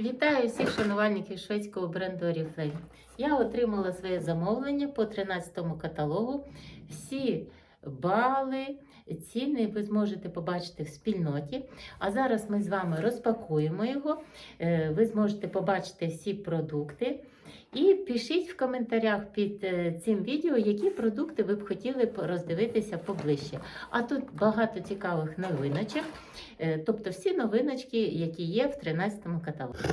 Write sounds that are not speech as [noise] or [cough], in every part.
Вітаю всіх шанувальників шведського бренду Oriflame. Я отримала своє замовлення по 13 каталогу. Всі бали, ціни ви зможете побачити в спільноті. А зараз ми з вами розпакуємо його. Е, Ви зможете побачити всі продукти. І пишіть в коментарях під е, цим відео, які продукти ви б хотіли роздивитися поближче. А тут багато цікавих новиночок, Е, тобто всі новиночки, які є в 13 каталозі.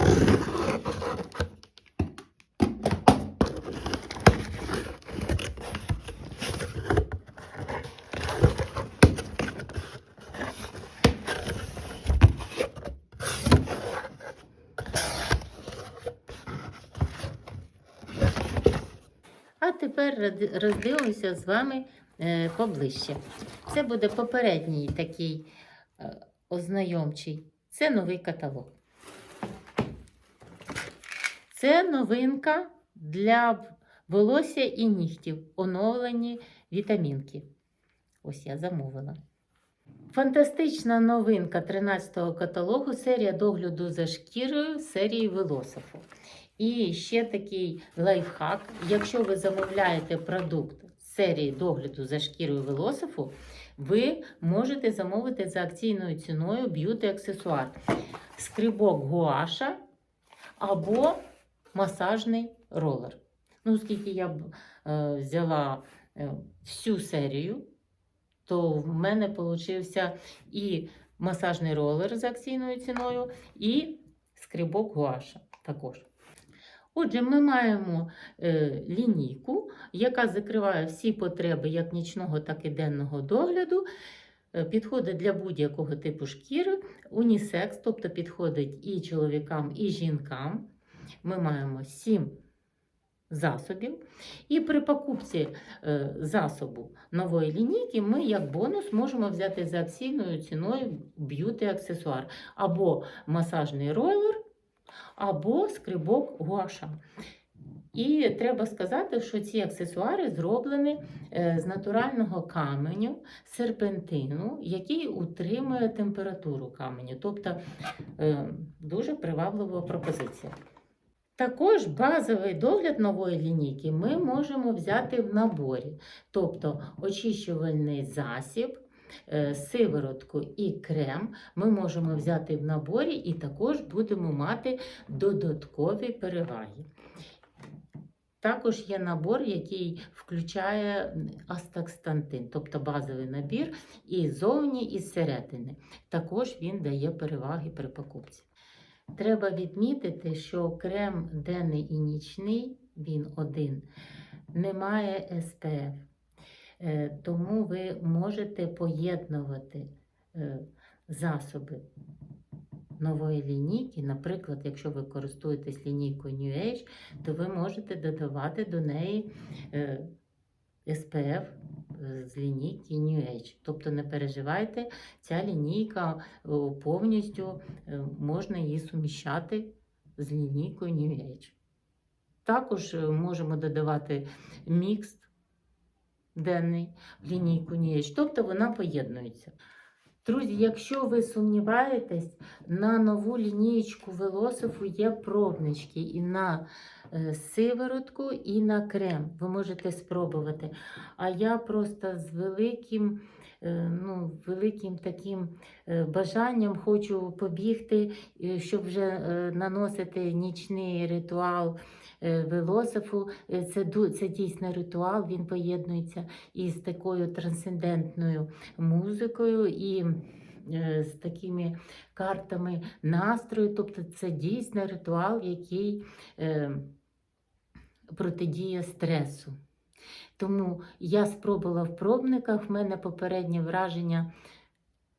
А тепер роздивимося з вами е, поближче. Це буде попередній такий е, ознайомчий. Це новий каталог. Це новинка для волосся і нігтів, оновлені вітамінки. Ось я замовила. Фантастична новинка 13-го каталогу серія догляду за шкірою серії Велософу. І ще такий лайфхак. Якщо ви замовляєте продукт з серії догляду за шкірою Велософу, ви можете замовити за акційною ціною б'юті-аксесуар, скрибок гуаша або масажний ролер. Ну, оскільки я е, взяла е, всю серію, то в мене получився і масажний ролер з акційною ціною, і скрибок гуаша також. Отже, ми маємо е, лінійку, яка закриває всі потреби як нічного, так і денного догляду. Е, Підходить для будь-якого типу шкіри, унісекс, тобто підходить і чоловікам, і жінкам. Ми маємо 7 засобів. І при покупці е, засобу нової лінійки ми як бонус можемо взяти за акційною ціною б'юти-аксесуар або масажний ройлер, або скрибок гуаша. І треба сказати, що ці аксесуари зроблені е, з натурального каменю, серпентину, який утримує температуру каменю. Тобто е, дуже приваблива пропозиція. Також базовий догляд нової лінійки ми можемо взяти в наборі, тобто очищувальний засіб, сиворотку і крем ми можемо взяти в наборі і також будемо мати додаткові переваги. Також є набор, який включає астакстантин, тобто базовий набір і зовні, і зсередини. Також він дає переваги при покупці. Треба відмітити, що крем денний і нічний, він один, не має СПФ. Е, Тому ви можете поєднувати е, засоби нової лінійки. Наприклад, якщо ви користуєтесь лінійкою New Age, то ви можете додавати до неї е, SPF з лінійки New Age. Тобто не переживайте, ця лінійка повністю можна її суміщати з лінійкою New Age. Також можемо додавати мікс денний в лінійку ніч, тобто вона поєднується. Друзі, якщо ви сумніваєтесь, на нову лінієчку Велосифу є пробнички і на е, сиворотку, і на крем. Ви можете спробувати. А я просто з великим, ну, великим таким е, бажанням хочу побігти, е, щоб вже е, наносити нічний ритуал е, Велосифу. Е, Це, це дійсно ритуал, він поєднується із такою трансцендентною музикою і е, з такими картами настрою. Тобто це дійсно ритуал, який е, протидіє стресу. Тому я спробувала в пробниках, в мене попереднє враження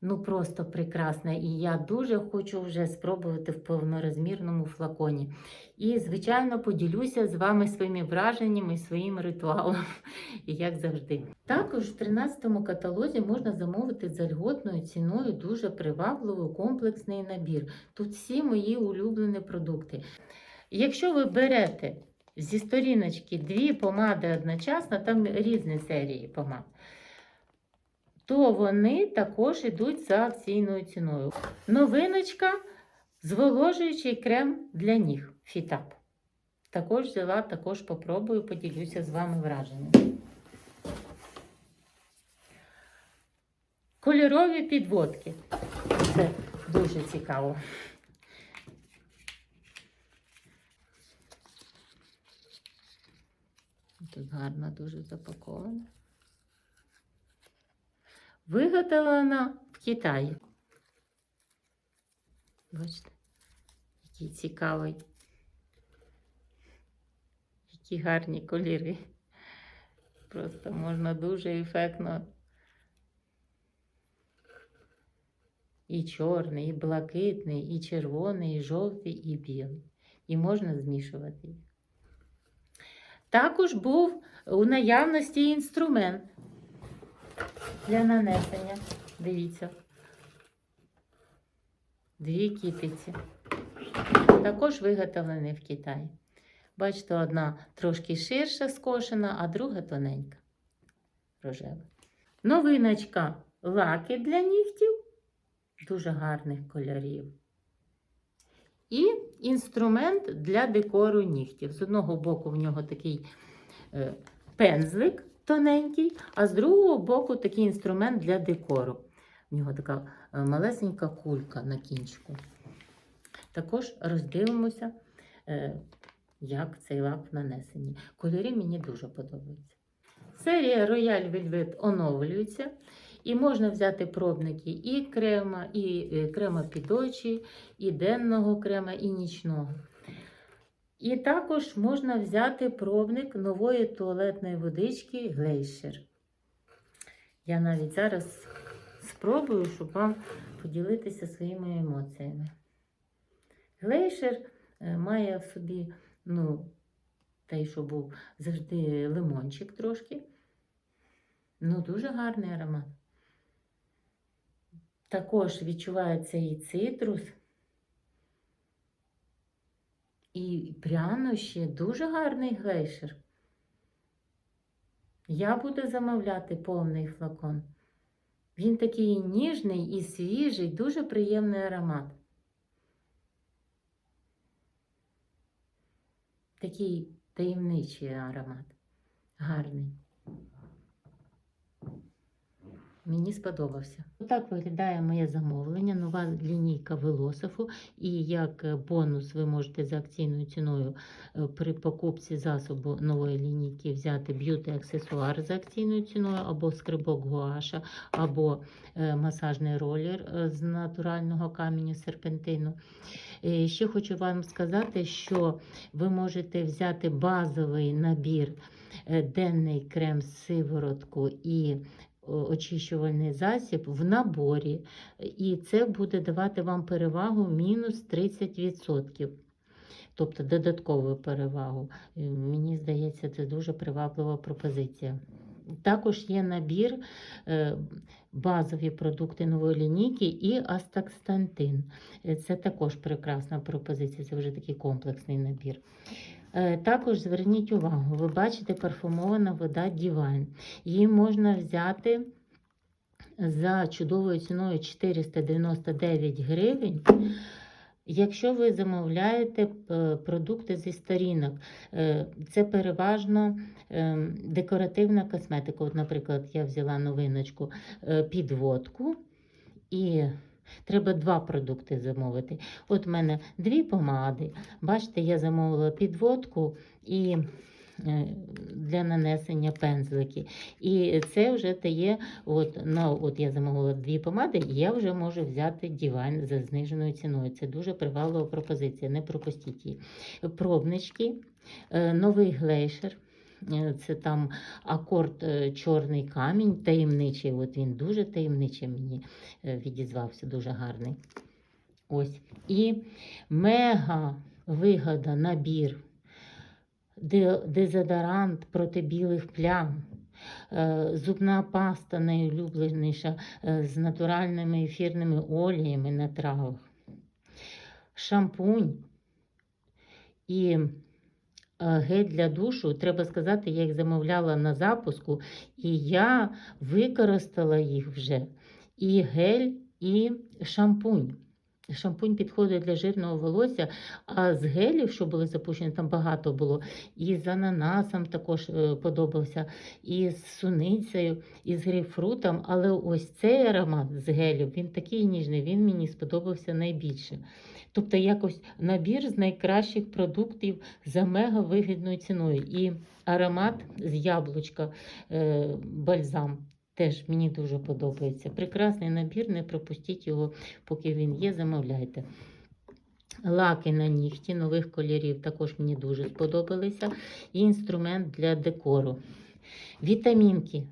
ну просто прекрасне. І я дуже хочу вже спробувати в повнорозмірному флаконі. І, звичайно, поділюся з вами своїми враженнями своїм ритуалом, [laughs] як завжди. Також в 13-му каталозі можна замовити за льготною ціною дуже привабливий комплексний набір. Тут всі мої улюблені продукти. Якщо ви берете зі сторіночки дві помади одночасно, там різні серії помад, то вони також йдуть за акційною ціною. Новиночка Зволожуючий крем для ніг Фітап. Також взяла, також попробую, поділюся з вами враженням. Кольорові підводки. Це дуже цікаво. Тут гарно дуже запаковано. Виготовлена в Китаї. Бачите, який цікавий, які гарні кольори. Просто можна дуже ефектно. І чорний, і блакитний, і червоний, і жовтий, і білий. І можна змішувати їх. Також був у наявності інструмент для нанесення. Дивіться. Дві кітиці. Також виготовлені в Китаї. Бачите, одна трошки ширша скошена, а друга тоненька. Рожева. Новиночка лаки для нігтів. Дуже гарних кольорів. І інструмент для декору нігтів. З одного боку в нього такий е, пензлик тоненький, а з другого боку такий інструмент для декору. В нього така е, малесенька кулька на кінчику. Також роздивимося, е, як цей лак нанесені. Кольори мені дуже подобаються. Серія Royal Velvet оновлюється. І можна взяти пробники і крема, і е, крема під очі, і денного крема, і нічного. І також можна взяти пробник нової туалетної водички Glacier. Я навіть зараз спробую, щоб вам поділитися своїми емоціями. Глейшер має в собі, ну, той, що був завжди лимончик трошки. Ну, дуже гарний аромат. Також відчувається і цитрус, і прянощі. Дуже гарний глейшер. Я буду замовляти повний флакон. Він такий ніжний і свіжий, дуже приємний аромат. Такий таємничий аромат. Гарний. Мені сподобався. Так виглядає моє замовлення, нова лінійка Велосифу. І як е, бонус ви можете за акційною ціною е, при покупці засобу нової лінійки взяти б'юти-аксесуар за акційною ціною, або скрибок гуаша, або е, масажний ролер з натурального каменю серпентину. Е, Ще хочу вам сказати, що ви можете взяти базовий набір денний крем з сиворотку і очищувальний засіб в наборі, і це буде давати вам перевагу мінус 30%. Тобто додаткову перевагу. Е, Мені здається, це дуже приваблива пропозиція. Також є набір е, базові продукти нової лінійки і астакстантин. Е, Це також прекрасна пропозиція, це вже такий комплексний набір. Е, Також зверніть увагу, ви бачите парфумована вода Divine. Її можна взяти за чудовою ціною 499 гривень. Якщо ви замовляєте е, продукти зі сторінок, Е, це переважно декоративна косметика. От, наприклад, я взяла новиночку підводку і треба два продукти замовити. От в мене дві помади. Бачите, я замовила підводку і е, для нанесення пензлики. І це вже дає, от, ну, от я замовила дві помади, і я вже можу взяти дівайн за зниженою ціною. Це дуже приваблива пропозиція, не пропустіть її. Пробнички, е, новий глейшер. Це там акорд е, чорний камінь, таємничий. От він дуже таємничий мені е, відізвався, дуже гарний. Ось. І мега вигода набір. Дезодорант проти білих плям. е, Зубна паста найулюбленіша з натуральними ефірними оліями на травах. Шампунь і гель для душу. Треба сказати, я їх замовляла на запуску, і я використала їх вже. І гель, і шампунь. Шампунь підходить для жирного волосся, а з гелів, що були запущені, там багато було. І з ананасом також е, подобався, і з суницею, і з грейпфрутом. Але ось цей аромат з гелів, він такий ніжний, він мені сподобався найбільше. Тобто якось набір з найкращих продуктів за мега вигідною ціною. І аромат з яблучка, е, бальзам. Теж мені дуже подобається. Прекрасний набір, не пропустіть його, поки він є, замовляйте. Лаки на нігті нових кольорів також мені дуже сподобалися. І інструмент для декору. Вітамінки.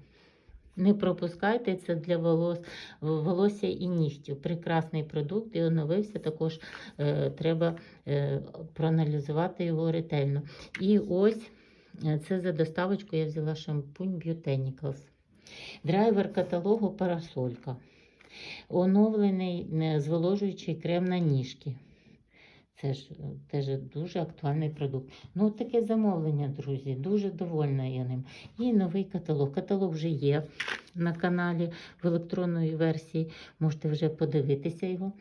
Не пропускайте це для волос, волосся і нігтів. Прекрасний продукт і оновився. Також е, треба е, проаналізувати його ретельно. І ось е, це за доставочку я взяла шампунь Botanicals. Драйвер каталогу парасолька. Оновлений е, зволожуючий крем на ніжки. Це ж теж дуже актуальний продукт. Ну, таке замовлення, друзі. Дуже довольна я ним. І новий каталог. Каталог вже є на каналі в електронної версії. Можете вже подивитися його.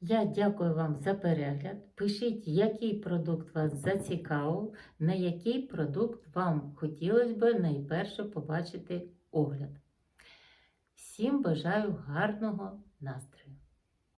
Я дякую вам за перегляд. Пишіть, який продукт вас зацікавив, на який продукт вам хотілося б найперше побачити огляд. Всім бажаю гарного настрою!